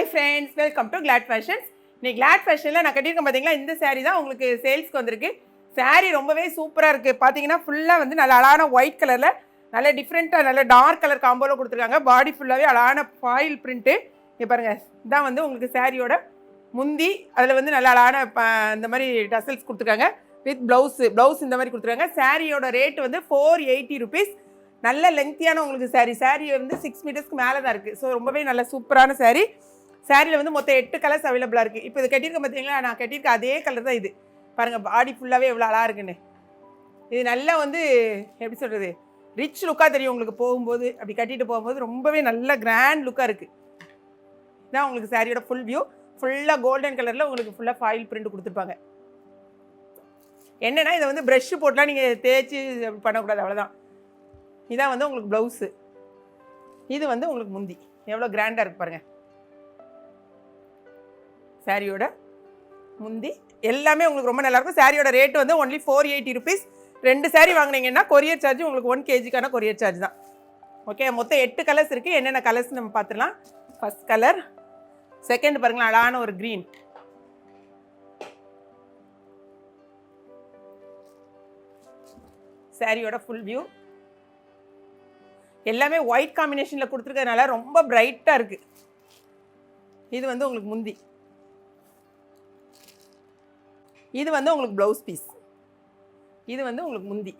Hi friends welcome to Glad Fashions இன்னைக்கு Glad ஃபேஷனில் நான் கட்டியிருக்கேன் பார்த்தீங்களா இந்த saree தான் உங்களுக்கு சேல்ஸ்க்கு வந்திருக்கு. Saree ரொம்பவே சூப்பராக இருக்குது பார்த்தீங்கன்னா ஃபுல்லாக வந்து நல்ல அழகான ஒயிட் கலரில் நல்ல டிஃப்ரெண்ட்டாக நல்ல டார்க் கலர் காம்போவில் கொடுத்துருக்காங்க. பாடி ஃபுல்லாகவே அழகான ஃபாயில் பிரிண்ட்டு இங்கே பாருங்கள் இதான் வந்து உங்களுக்கு சாரியோட முந்தி அதில் வந்து நல்ல அழகான ப- இந்த மாதிரி டசல்ஸ் கொடுத்துருக்காங்க. வித் ப்ளவுஸு ப்ளவுஸ் இந்த மாதிரி கொடுத்துருக்காங்க. சாரியோட ரேட் வந்து ஃபோர் எயிட்டி ருபீஸ் நல்ல லெங்க்த்தியான உங்களுக்கு saree. Saree வந்து சிக்ஸ் மீட்டர்ஸ்க்கு மேலே தான் இருக்குது ஸோ ரொம்பவே நல்ல சூப்பரான சாரீ சாரியில் வந்து மொத்தம் எட்டு கலர்ஸ் அவைலபிளாக இருக்குது இப்போ இது கட்டியிருக்க பார்த்தீங்களா நான் கட்டியிருக்க அதே கலர் தான் இது. பாருங்கள் பாடி ஃபுல்லாகவே எவ்வளோ அழகாக இருக்குன்னு. இது நல்லா வந்து எப்படி சொல்கிறது ரிச் லுக்காக தெரியும் உங்களுக்கு போகும்போது. அப்படி கட்டிட்டு போகும்போது ரொம்பவே நல்ல கிராண்ட் லுக்காக இருக்குது இதான் உங்களுக்கு சாரியோட ஃபுல் வியூ ஃபுல்லாக கோல்டன் கலரில் உங்களுக்கு ஃபுல்லாக ஃபாயில் பிரிண்ட் கொடுத்துருப்பாங்க. என்னென்னா இதை வந்து ப்ரஷ் போட்டுலாம் நீங்கள் தேய்ச்சி அப்படி பண்ணக்கூடாது அவ்வளோதான் இதான் வந்து உங்களுக்கு ப்ளவுஸு இது வந்து உங்களுக்கு முந்தி. எவ்வளோ கிராண்டாக இருக்கு பாருங்கள் சாரியோட முந்தி. எல்லாமே உங்களுக்கு ரொம்ப நல்லாயிருக்கும். சாரியோட ரேட் வந்து ஒன்லி ஃபோர் எயிட்டி ருபீஸ் ரெண்டு saree வாங்குனீங்கன்னா கொரியர் சார்ஜ் உங்களுக்கு ஒன் கேஜிக்கான கொரியர் சார்ஜ் தான். ஓகே மொத்தம் எட்டு கலர்ஸ் இருக்குது என்னென்ன கலர்ஸ் நம்ம பார்த்துலாம் ஃபர்ஸ்ட் கலர் செகண்ட் பாருங்களேன் அழகான ஒரு க்ரீன் சாரியோட ஃபுல் வியூ எல்லாமே ஒயிட் காம்பினேஷனில் கொடுத்துருக்கறதுனால ரொம்ப பிரைட்டாக இருக்குது இது வந்து உங்களுக்கு முந்தி. இது வந்து உங்களுக்கு ப்ளவுஸ் பீஸ் இது வந்து உங்களுக்கு முந்தி.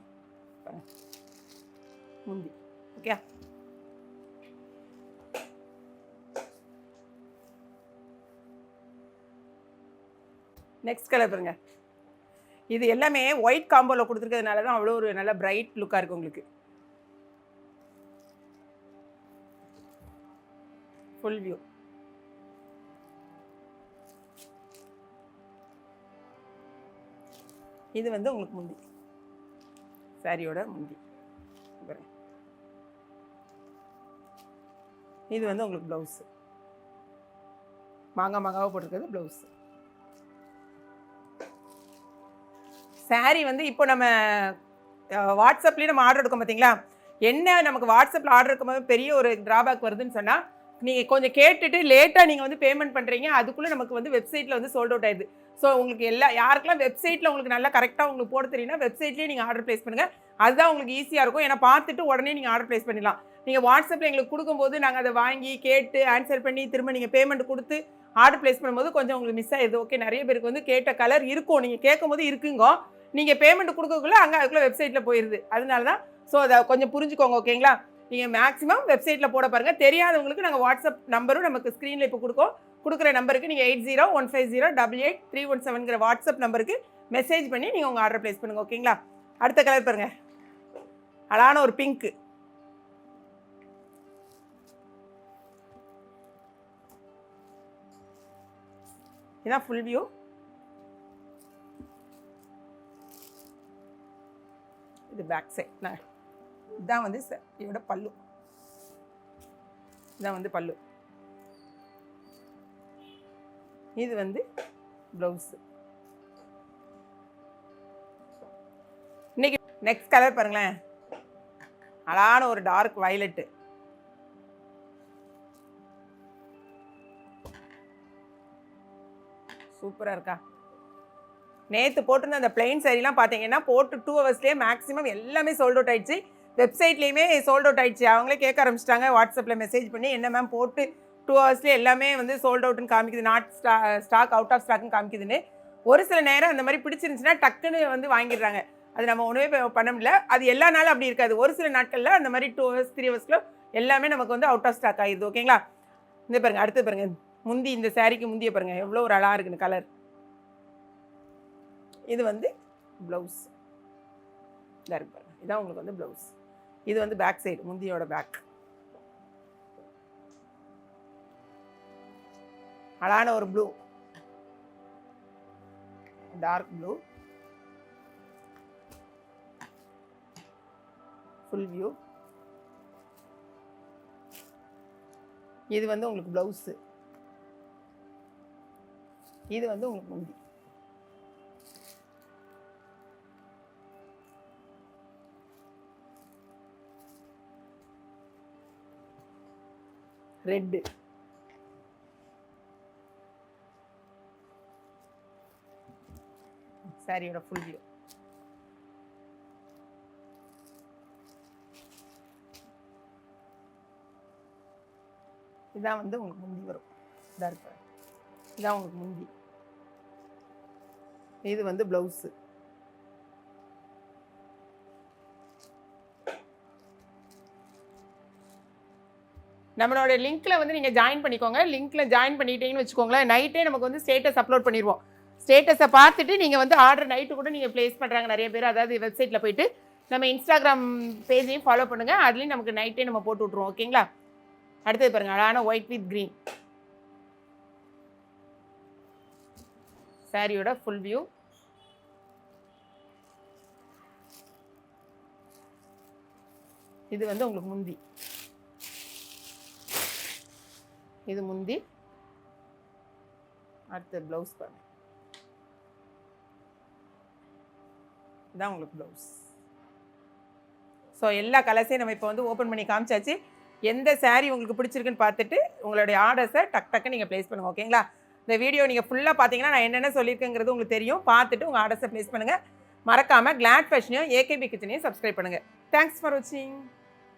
முந்தி. ஓகே நெக்ஸ்ட் கலர் பாருங்க. இது எல்லாமே ஒயிட் காம்போவில் கொடுத்துருக்கிறதுனால தான் அவ்வளோ ஒரு நல்ல பிரைட் லுக்காக இருக்குது உங்களுக்கு. ஃபுல் வியூ இது வந்து உங்களுக்கு முந்தி. சாரியோட முந்தி. இது வந்து உங்களுக்கு ப்ளவுஸு. மாங்காய் மாங்காவை போட்டிருக்கிறது ப்ளவுஸு. saree வந்து இப்போ நம்ம வாட்ஸ்அப்லேயும் வாட்ஸ்அப்லேயே நம்ம ஆர்டர் எடுக்கோம் பார்த்தீங்களா என்ன நமக்கு வாட்ஸ்அப்பில் ஆர்டர் இருக்கும்போது பெரிய ஒரு ட்ராபேக் வருதுன்னு சொன்னால் நீங்கள் கொஞ்சம் கேட்டுட்டு லேட்டாக நீங்கள் வந்து பேமெண்ட் பண்ணுறீங்க அதுக்குள்ளே நமக்கு வந்து வெப்சைட்டில் வந்து சோல்ட் அவுட் ஆயிடுது. ஸோ உங்களுக்கு எல்லா யாருக்கெல்லாம் வெப்சைட்டில் உங்களுக்கு நல்லா கரெக்டாக உங்களுக்கு போட தெரியும்னா வெப்சைட்லேயே நீங்கள் ஆர்டர் ப்ளேஸ் பண்ணுங்கள் அதுதான் உங்களுக்கு ஈஸியாக இருக்கும். ஏன்னா பார்த்துட்டு உடனே நீங்கள் ஆர்டர் ப்ளேஸ் பண்ணிடலாம். நீங்கள் வாட்ஸ்அப்பில் எங்களுக்கு கொடுக்கும்போது நாங்கள் அதை வாங்கி கேட்டு ஆன்சர் பண்ணி திரும்ப நீங்கள் பேமெண்ட் கொடுத்து ஆர்டர் ப்ளேஸ் பண்ணும்போது கொஞ்சம் உங்களுக்கு மிஸ் ஆயிடுது. ஓகே நிறைய பேருக்கு வந்து கேட்ட கலர் இருக்கும். நீங்கள் கேட்கும்போது இருக்குங்க. நீங்கள் பேமெண்ட் கொடுக்கக்குள்ளே அங்கே அதுக்குள்ளே வெப்சைட்டில் போயிடுது அதனால தான் ஸோ அதை கொஞ்சம் புரிஞ்சுக்கோங்க ஓகேங்களா நீங்கள் மேக்ஸிமம் வெப்சைட்டில் போட பாருங்கள் தெரியாதவங்களுக்கு நாங்கள் வாட்ஸ்அப் நம்பரும் நமக்கு ஸ்க்ரீனில் இப்போ கொடுக்கோம். கொடுக்குற நம்பருக்கு நீங்கள் eight zero one five zero double eight three one செவன்கிற WhatsApp நம்பருக்கு மெசேஜ் பண்ணி நீங்கள் உங்கள் ஆர்டர் ப்ளேஸ் பண்ணுங்கள் ஓகேங்களா அடுத்த கலர் பாருங்கள் அழகான ஒரு பிங்க்கு இதான் ஃபுல் வியூ இது பேக் சைட் நான் இதான் வந்து ச- இதோட பல்லு. இதான் வந்து பல்லு. இது வந்து ப்ளவுஸு இன்னைக்கு நெக்ஸ்ட் கலர் பாருங்களேன். அழகான ஒரு டார்க் வயலட்டு சூப்பராக இருக்கா? நேற்று போட்டிருந்த அந்த பிளெயின் சாரீலாம் பார்த்தீங்கன்னா போட்டு டூ ஹவர்ஸ்லேயே மேக்ஸிமம் எல்லாமே சோல்ட் அவுட் ஆயிடுச்சு. வெப்சைட்லேயுமே சோல்ட் அவுட் ஆயிடுச்சு. அவங்களே கேட்க ஆரம்பிச்சிட்டாங்க. வாட்ஸ்அப்பில் மெசேஜ் பண்ணி என்ன மேம் போட்டு டூ ஹவர்ஸ்லேயே எல்லாமே வந்து சோல்ட் அவுட்னு காமிக்குது. நாட் ஸ்டா ஸ்டாக் அவுட் ஆஃப் ஸ்டாக்னு காமிக்குதுன்னு. ஒரு சில நேரம் அந்த மாதிரி பிடிச்சிருந்துச்சுன்னா டக்குன்னு வந்து வாங்கிடுறாங்க. அது நம்ம ஒன்றுமே பண்ண முடியல. அது எல்லா நாளும் அப்படி இருக்காது. ஒரு சில நாட்களில் அந்த மாதிரி டூ ஹவர்ஸ் த்ரீ ஹவர்ஸ்க்குள்ள எல்லாமே நமக்கு வந்து அவுட் ஆஃப் ஸ்டாக் ஆகிடுது ஓகேங்களா இந்த பாருங்க அடுத்து பாருங்க. முந்தி இந்த சாரீக்கு முந்திய பாருங்க. எவ்வளோ ஒரு அழகாக இருக்குன்னு கலர் இது வந்து ப்ளவுஸ் இதாக இருக்கு பாருங்க. இதான் உங்களுக்கு வந்து ப்ளவுஸ் இது வந்து பேக் சைடு முந்தியோட பேக் அழகான ஒரு blue dark blue full view இது வந்து உங்களுக்கு ப்ளவுஸு இது வந்து உங்களுக்கு முந்தி. ரெட்டு. சாரியோட ஃபுல் வியூ இதான் வந்து உங்களுக்கு முந்தி வரும். இதாக இருப்பார் இதான் உங்களுக்கு முந்தி. இது வந்து ப்ளவுஸு நம்மளோட லிங்க்ல வந்து நீங்கள் ஜாயின் பண்ணிக்கோங்க. லிங்க்ல ஜாயின் பண்ணிட்டீங்கன்னு வச்சுக்கோங்களேன் நைட்டே நமக்கு வந்து ஸ்டேட்டஸ் அப்லோட் பண்ணிடுவோம். ஸ்டேட்டஸை பார்த்துட்டு நீங்கள் வந்து ஆர்டர் நைட்டு கூட நீங்கள் ப்ளேஸ் பண்ணுறாங்க நிறைய பேர். அதாவது வெப்சைட்டில் போயிட்டு நம்ம இன்ஸ்டாகிராம் பேஜையும் ஃபாலோ பண்ணுங்கள் அதுலேயும் நமக்கு நைட்டே நம்ம போட்டு விட்ருவோம் ஓகேங்களா அடுத்தது பாருங்கள் அழகான ஒயிட் வித் க்ரீன் சாரியோட ஃபுல் வியூ இது வந்து உங்களுக்கு முந்தி. இது முந்தி. அடுத்து ப்ளவுஸ் பாருங்க. இதான் உங்களுக்கு ப்ளவுஸ் ஸோ எல்லா கலர்ஸையும் நம்ம இப்போ வந்து ஓப்பன் பண்ணி காமிச்சாச்சு. எந்த saree உங்களுக்கு பிடிச்சிருக்குன்னு பார்த்துட்டு உங்களுடைய ஆர்டர்ஸை டக் டக்கு நீங்கள் ப்ளேஸ் பண்ணுங்கள் ஓகேங்களா இந்த வீடியோ நீங்கள் ஃபுல்லாக பார்த்தீங்கன்னா நான் என்னென்ன சொல்லியிருக்கேங்கிறது உங்களுக்கு தெரியும். பார்த்துட்டு உங்கள் ஆர்டர்ஸை ப்ளேஸ் பண்ணுங்கள் மறக்காமல் கிளாட் ஃபேஷனையும் ஏகேபி கிச்சனையும் சப்ஸ்கிரைப் பண்ணுங்கள் தேங்க்ஸ் ஃபார் வாட்சிங்